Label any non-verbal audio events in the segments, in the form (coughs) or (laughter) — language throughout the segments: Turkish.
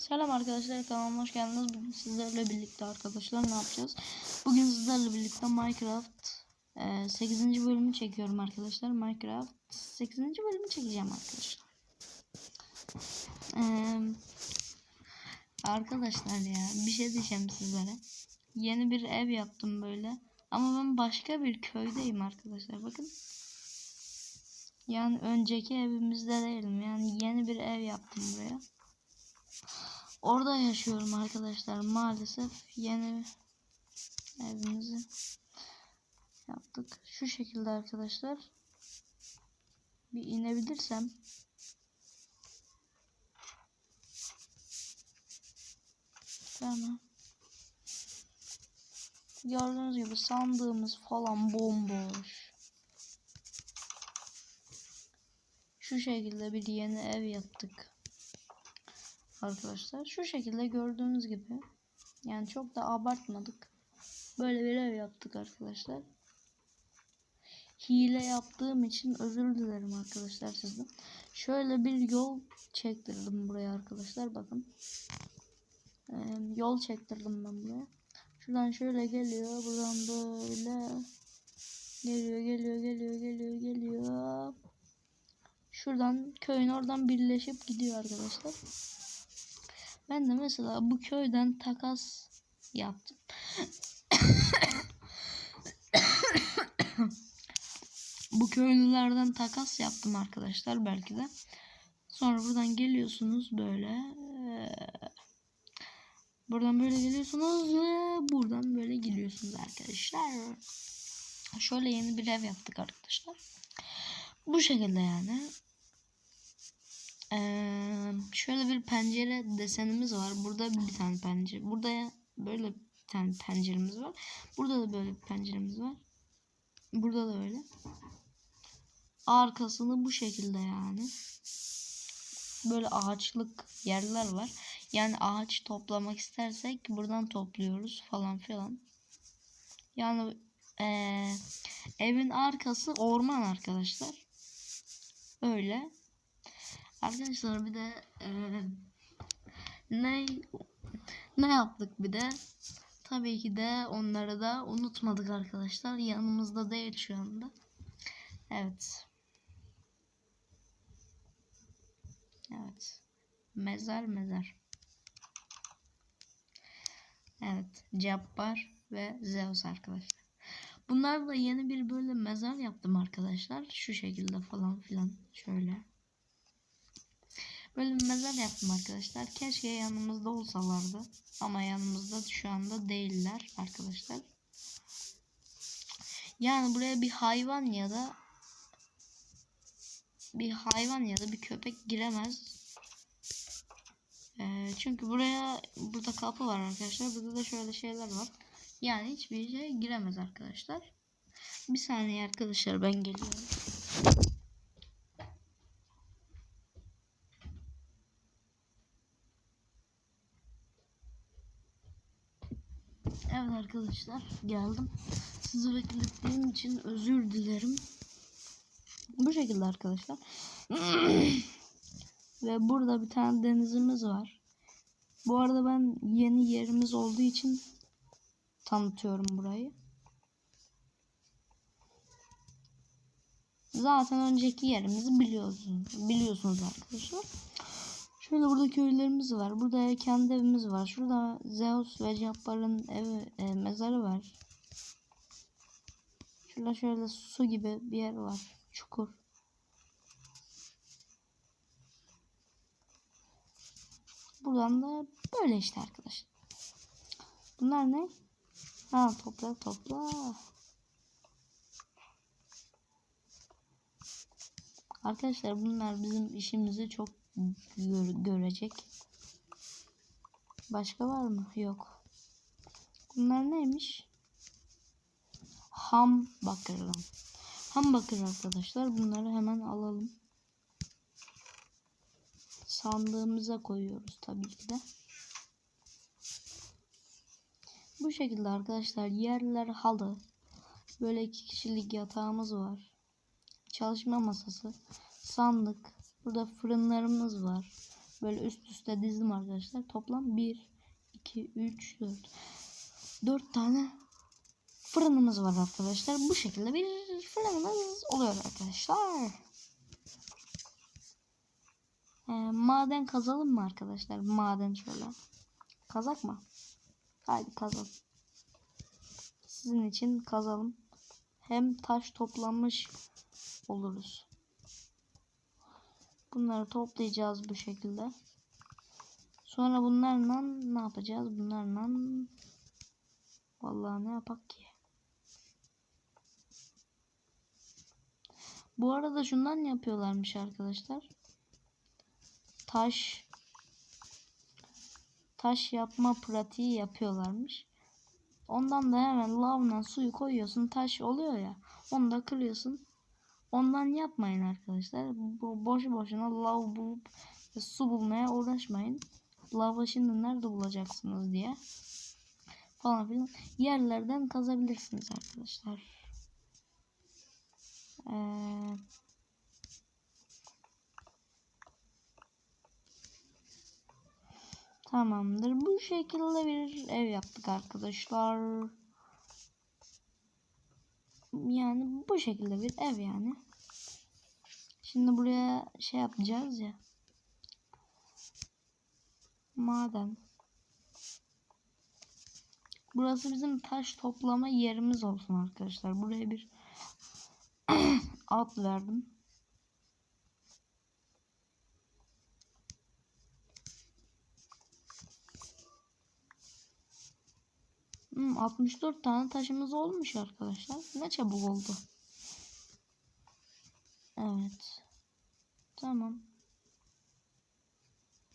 Selam arkadaşlar kanalıma hoş geldiniz. Bugün sizlerle birlikte arkadaşlar ne yapacağız? Bugün sizlerle birlikte Minecraft e, 8. bölümü çekiyorum arkadaşlar. Minecraft 8. bölümü çekeceğim arkadaşlar. E, arkadaşlar ya bir şey diyeceğim sizlere. Yeni bir ev yaptım böyle. Ama ben başka bir köydeyim arkadaşlar. Bakın. Yani önceki evimizde değilim. Yani yeni bir ev yaptım buraya. Orada yaşıyorum arkadaşlar. Maalesef yeni evimizi yaptık. Şu şekilde arkadaşlar. Bir inebilirsem. Tamam. Gördüğünüz gibi sandığımız falan bomboş. Şu şekilde bir yeni ev yaptık arkadaşlar. Şu şekilde gördüğünüz gibi. Yani çok da abartmadık. Böyle bir ev yaptık arkadaşlar. Hile yaptığım için özür dilerim arkadaşlar sizden. Şöyle bir yol çektirdim buraya arkadaşlar. Bakın. Ee, yol çektirdim ben buraya. Şuradan şöyle geliyor. Buradan böyle geliyor geliyor geliyor geliyor geliyor. Şuradan köyün oradan birleşip gidiyor arkadaşlar. Ben de mesela bu köyden takas yaptım. bu köylülerden takas yaptım arkadaşlar belki de. Sonra buradan geliyorsunuz böyle. Buradan böyle geliyorsunuz ve buradan böyle gidiyorsunuz arkadaşlar. Şöyle yeni bir ev yaptık arkadaşlar. Bu şekilde yani. Ee, şöyle bir pencere desenimiz var. Burada bir tane pencere. Burada böyle bir tane penceremiz var. Burada da böyle bir penceremiz var. Burada da öyle. Arkasını bu şekilde yani. Böyle ağaçlık yerler var. Yani ağaç toplamak istersek buradan topluyoruz falan filan. Yani ee, evin arkası orman arkadaşlar. Öyle. Arkadaşlar bir de e, ne ne yaptık bir de? Tabii ki de onları da unutmadık arkadaşlar. Yanımızda değil şu anda. Evet. Evet. Mezar mezar evet. Cabbar ve Zeus arkadaşlar. Bunlarla yeni bir böyle mezar yaptım arkadaşlar. Şu şekilde falan filan. Şöyle Mezar yaptım arkadaşlar. Keşke yanımızda olsalardı. Ama yanımızda şu anda değiller arkadaşlar. Yani buraya bir hayvan ya da bir hayvan ya da bir köpek giremez. Ee, çünkü buraya burada kapı var arkadaşlar. Burada da şöyle şeyler var. Yani hiçbir şey giremez arkadaşlar. Bir saniye arkadaşlar ben geliyorum. Evet arkadaşlar geldim. Sizi beklettiğim için özür dilerim. Bu şekilde arkadaşlar. (clears throat) Ve burada bir tane denizimiz var. Bu arada ben yeni yerimiz olduğu için tanıtıyorum burayı. Zaten önceki yerimizi biliyorsunuz. Biliyorsunuz arkadaşlar. Şöyle burada köylerimiz var. Burada kendi evimiz var. Şurada Zeus ve Jabbar'ın evi, e, mezarı var. Şurada şöyle su gibi bir yer var. Çukur. Buradan da böyle işte arkadaşlar. Bunlar ne? Ha topla topla. Arkadaşlar bunlar bizim işimizi çok gör görecek. Başka var mı? Yok. Bunlar neymiş? Ham bakır. Ham bakır arkadaşlar. Bunları hemen alalım. Sandığımıza koyuyoruz tabii ki de. Bu şekilde arkadaşlar yerler halı. Böyle iki kişilik yatağımız var. Çalışma masası. Sandık. Burada fırınlarımız var. Böyle üst üste dizdim arkadaşlar. Toplam 1, 2, 3, 4. 4 tane fırınımız var arkadaşlar. Bu şekilde bir fırınımız oluyor arkadaşlar. Ee, maden kazalım mı arkadaşlar? Maden şöyle. Kazak mı? Haydi kazalım. Sizin için kazalım. Hem taş toplanmış oluruz. Bunları toplayacağız bu şekilde. Sonra bunlarla ne yapacağız? Bunlarla vallahi ne yapak ki? Bu arada şundan yapıyorlarmış arkadaşlar. Taş taş yapma pratiği yapıyorlarmış. Ondan da hemen lavla suyu koyuyorsun. Taş oluyor ya. Onu da kırıyorsun. Ondan yapmayın arkadaşlar. Bu boşu boşuna lav bulup su bulmaya uğraşmayın. Lavı şimdi nerede bulacaksınız diye. Falan filan. Yerlerden kazabilirsiniz arkadaşlar. Ee, tamamdır. Bu şekilde bir ev yaptık arkadaşlar. Yani bu şekilde bir ev yani. Şimdi buraya şey yapacağız ya. Maden. Burası bizim taş toplama yerimiz olsun arkadaşlar. Buraya bir (clears throat) ad verdim. Hmm, 64 tane taşımız olmuş arkadaşlar. Ne çabuk oldu. Evet. Tamam.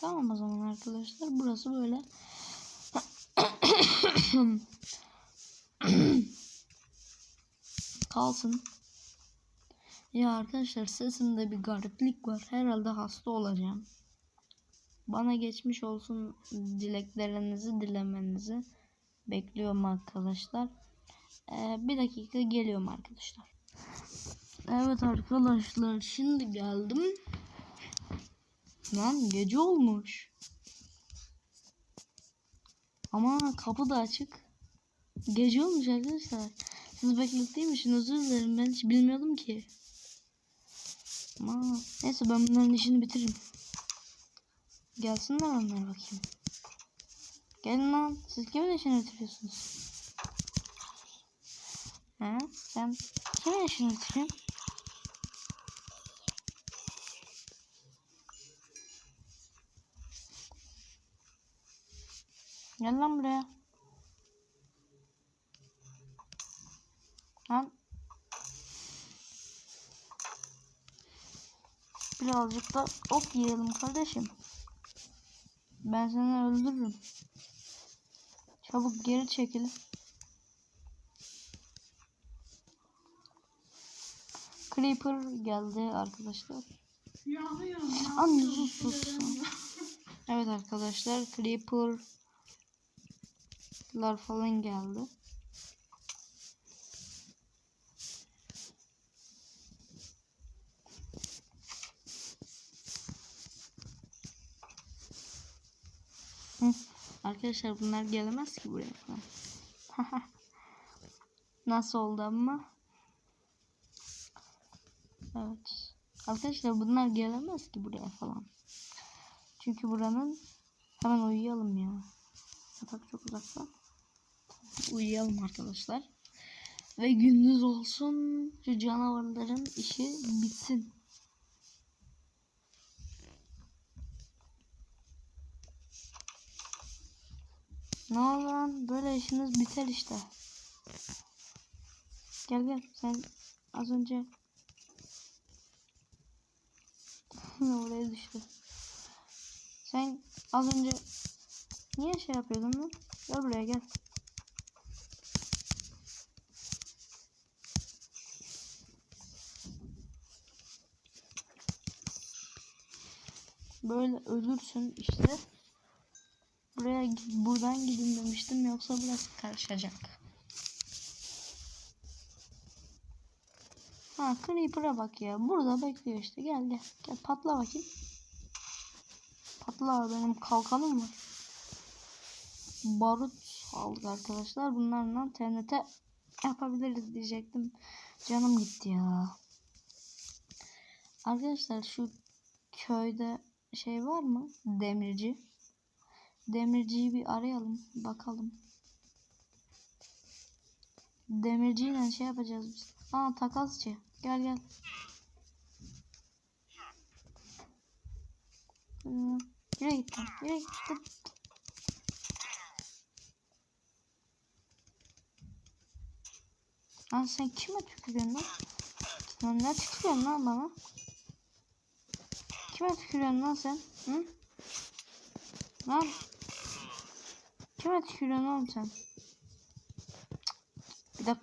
Tamam o zaman arkadaşlar. Burası böyle. (coughs) Kalsın. Ya arkadaşlar sesimde bir gariplik var. Herhalde hasta olacağım. Bana geçmiş olsun dileklerinizi dilemenizi bekliyorum arkadaşlar. Ee, bir dakika geliyorum arkadaşlar. Evet arkadaşlar şimdi geldim. Lan gece olmuş. Ama kapı da açık. Gece olmuş arkadaşlar. Siz beklettiğim için özür dilerim. Ben hiç bilmiyordum ki. Ama neyse ben bunların işini bitiririm. Gelsinler onlar bakayım. Gelin lan. Siz kimin işini bitiriyorsunuz? He? Sen kimin işini bitiriyorsun? Gel lan buraya. Lan. Birazcık da ok yiyelim kardeşim. Ben seni öldürürüm. Çabuk geri çekil. Creeper geldi arkadaşlar. Anne sus sus. Evet arkadaşlar Creeper'lar falan geldi. Hı. Arkadaşlar bunlar gelemez ki buraya falan. (laughs) Nasıl oldu ama? Evet. Arkadaşlar bunlar gelemez ki buraya falan. Çünkü buranın hemen uyuyalım ya. Yatak çok uzakta. Uyuyalım arkadaşlar. Ve gündüz olsun şu canavarların işi bitsin. Ne oldu lan? Böyle işiniz biter işte. Gel gel sen az önce (laughs) oraya düştü. Sen az önce niye şey yapıyordun lan? Gel buraya gel. Böyle ölürsün işte. Buradan gidin demiştim yoksa burası karışacak. Ha Creeper'a bak ya. Burada bekliyor işte. Gel gel. Gel patla bakayım. Patla benim kalkanım var. Barut aldık arkadaşlar. Bunlarla TNT yapabiliriz diyecektim. Canım gitti ya. Arkadaşlar şu köyde şey var mı? Demirci. Demirciyi bir arayalım. Bakalım. Demirciyle şey yapacağız biz. Aa takasçı. Gel gel. Hmm, Yürü git lan. Yürü git. Git. Lan sen kime tükürüyorsun lan? Lan ne tükürüyorsun lan bana? Kime tükürüyorsun lan sen? Hı? Lan. Kime tükürüyorsun oğlum sen? Bir de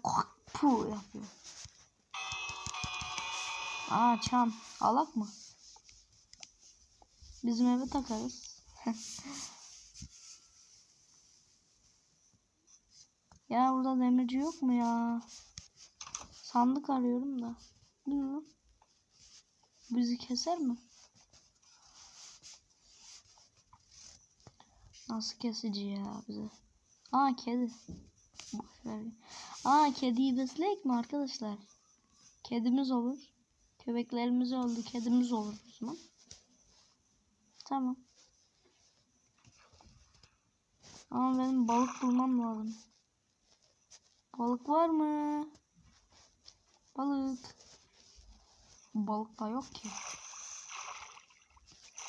pu yapıyor. Aa çan. Alak mı? Bizim eve takarız. (laughs) ya burada demirci yok mu ya? Sandık arıyorum da. Lan? Bizi keser mi? Nasıl kesici ya bize? Aa kedi. Boş ver. Aa kediyi besleyek mi arkadaşlar? Kedimiz olur. Köpeklerimiz oldu. Kedimiz olur o zaman. Tamam. Ama benim balık bulmam lazım. Balık var mı? Balık. Balık da yok ki.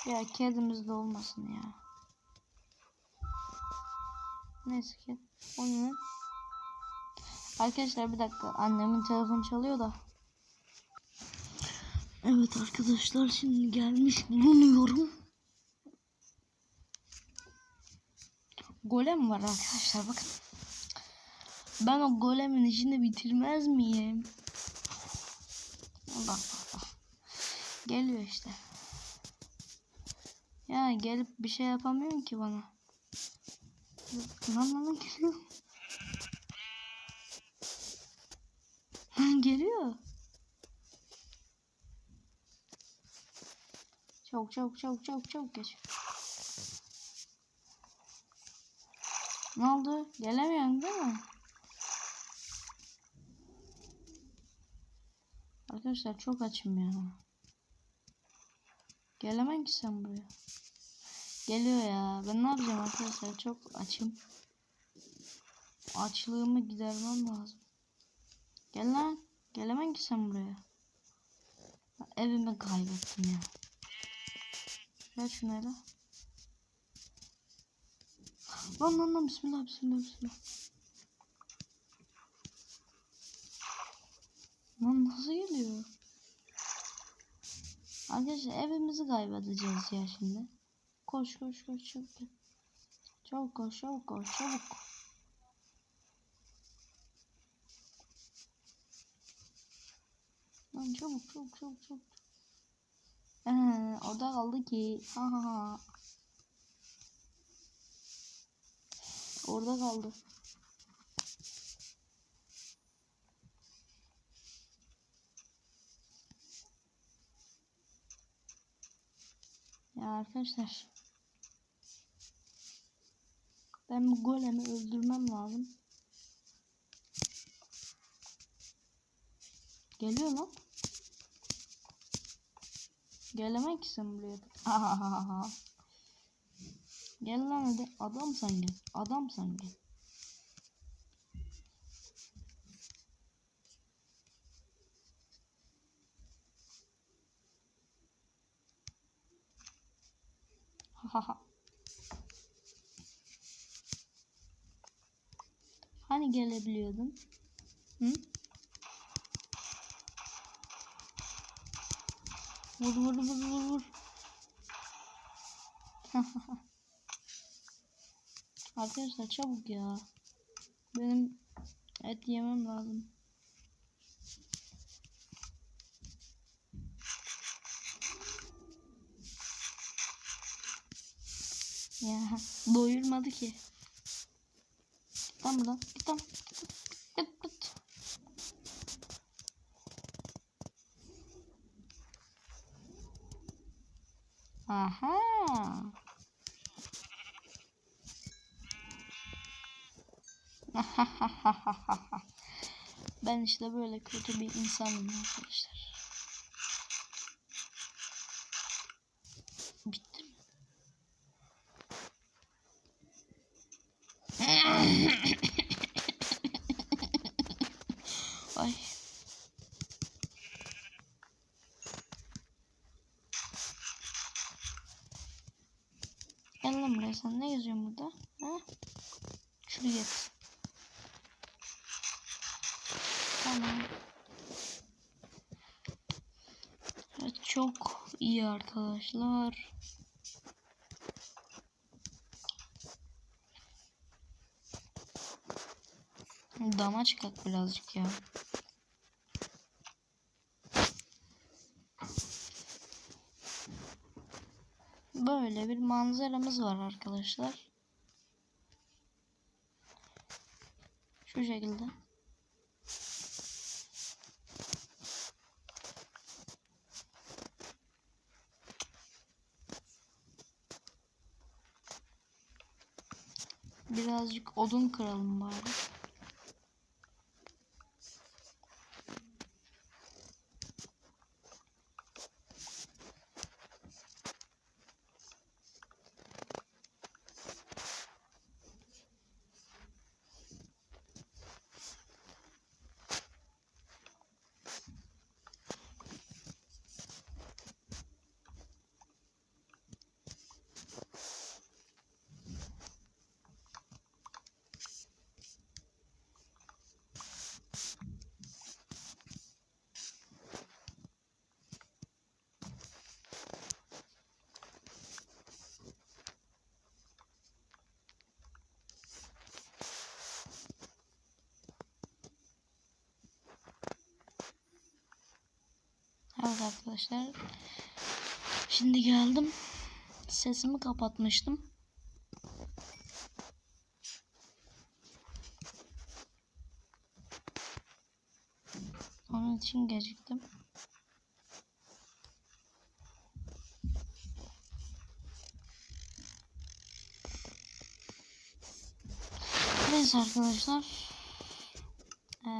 Ya kedimiz de olmasın ya. Neyse ki. O ne? Arkadaşlar bir dakika. Annemin telefonu çalıyor da. Evet arkadaşlar şimdi gelmiş bulunuyorum. Golem var arkadaşlar bakın. Ben o golemin işini bitirmez miyim? Bak bak bak. Geliyor işte. Ya gelip bir şey yapamıyorum ki bana. Lan geliyor. Geliyor. Çabuk çabuk çabuk çabuk çabuk geç. Ne oldu? Gelemiyorsun değil mi? Arkadaşlar çok açım ya. Gelemem ki sen buraya. Geliyor ya. Ben ne yapacağım arkadaşlar? Çok açım. Açlığımı gidermem lazım. Gel lan. Gelemem ki sen buraya. Evimi kaybettim ya. Ver şunu hele. Lan lan lan bismillah bismillah bismillah. Lan nasıl geliyor? Arkadaşlar evimizi kaybedeceğiz ya şimdi. Koş koş koş çabuk. Çabuk koş çabuk koş çabuk. Lan çabuk çabuk çabuk çabuk. Ee, orada kaldı ki. Ha ha ha. Orada kaldı. Ya arkadaşlar. Ben bu golemi öldürmem lazım. Geliyor lan. Gelemem ki sen buraya. (laughs) gel lan hadi. Adam sen gel. Adam sen gel. (laughs) hani gelebiliyordun? Hı? Vur vur vur vur vur. (laughs) Arkadaşlar çabuk ya. Benim et yemem lazım. Ya doyurmadı ki lan buradan. Git. Git git. Aha. (laughs) ben işte böyle kötü bir insanım arkadaşlar. Sen ne geziyorsun burada? Ha? Git. Tamam. Evet, çok iyi arkadaşlar. Dama çıkak birazcık ya. Böyle bir manzaramız var arkadaşlar. Şu şekilde. Birazcık odun kıralım bari. Evet arkadaşlar. Şimdi geldim. Sesimi kapatmıştım. Onun için geciktim. Neyse arkadaşlar. Ee,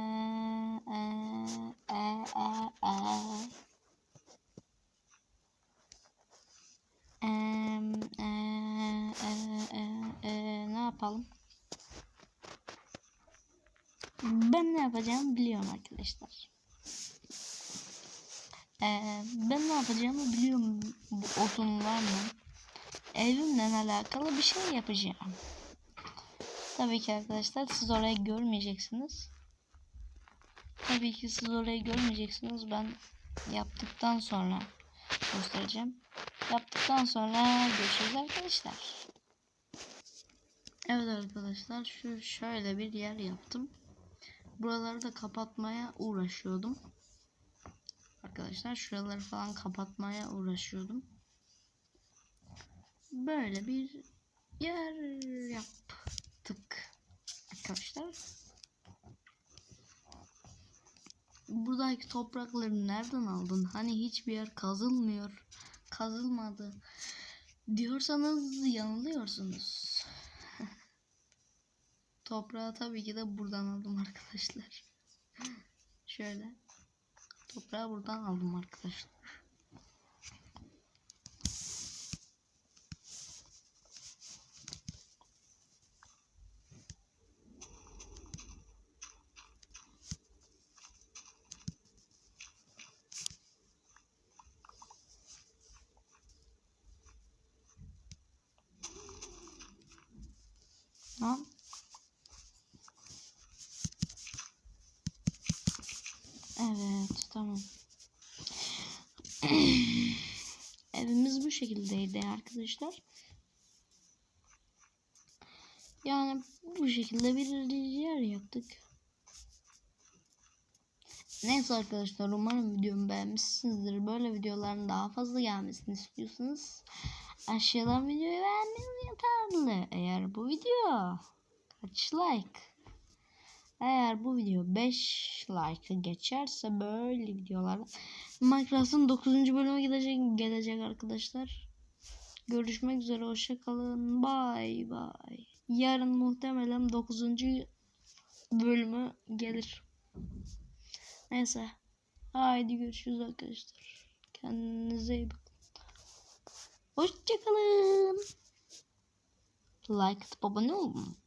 ee, ee, ee, ee. Em, ee, ee, ee, ee, ne yapalım? Ben ne yapacağımı biliyorum arkadaşlar. Ee, ben ne yapacağımı biliyorum bu odunlarla. Evimle alakalı bir şey yapacağım. Tabii ki arkadaşlar siz orayı görmeyeceksiniz. Tabii ki siz orayı görmeyeceksiniz. Ben yaptıktan sonra göstereceğim. Yaptıktan sonra görüşürüz arkadaşlar. Evet arkadaşlar şu şöyle bir yer yaptım. Buraları da kapatmaya uğraşıyordum. Arkadaşlar şuraları falan kapatmaya uğraşıyordum. Böyle bir yer yaptık arkadaşlar. Buradaki toprakları nereden aldın? Hani hiçbir yer kazılmıyor. Kazılmadı. Diyorsanız yanılıyorsunuz. Toprağı tabii ki de buradan aldım arkadaşlar. Şöyle. Toprağı buradan aldım arkadaşlar. Tamam. Evet tamam. Evimiz bu şekildeydi arkadaşlar. Yani bu şekilde bir yer yaptık. Neyse arkadaşlar umarım videomu beğenmişsinizdir. Böyle videoların daha fazla gelmesini istiyorsanız aşağıdan videoyu beğenmeniz yeterli. Eğer bu video kaç like? Eğer bu video 5 like geçerse böyle videolar Minecraft'ın 9. bölümü gelecek, gelecek arkadaşlar. Görüşmek üzere hoşçakalın. Bye bye. Yarın muhtemelen 9. bölümü gelir. Neyse. Haydi görüşürüz arkadaşlar. Kendinize iyi bakın. Hoşçakalın. Like atıp abone olun.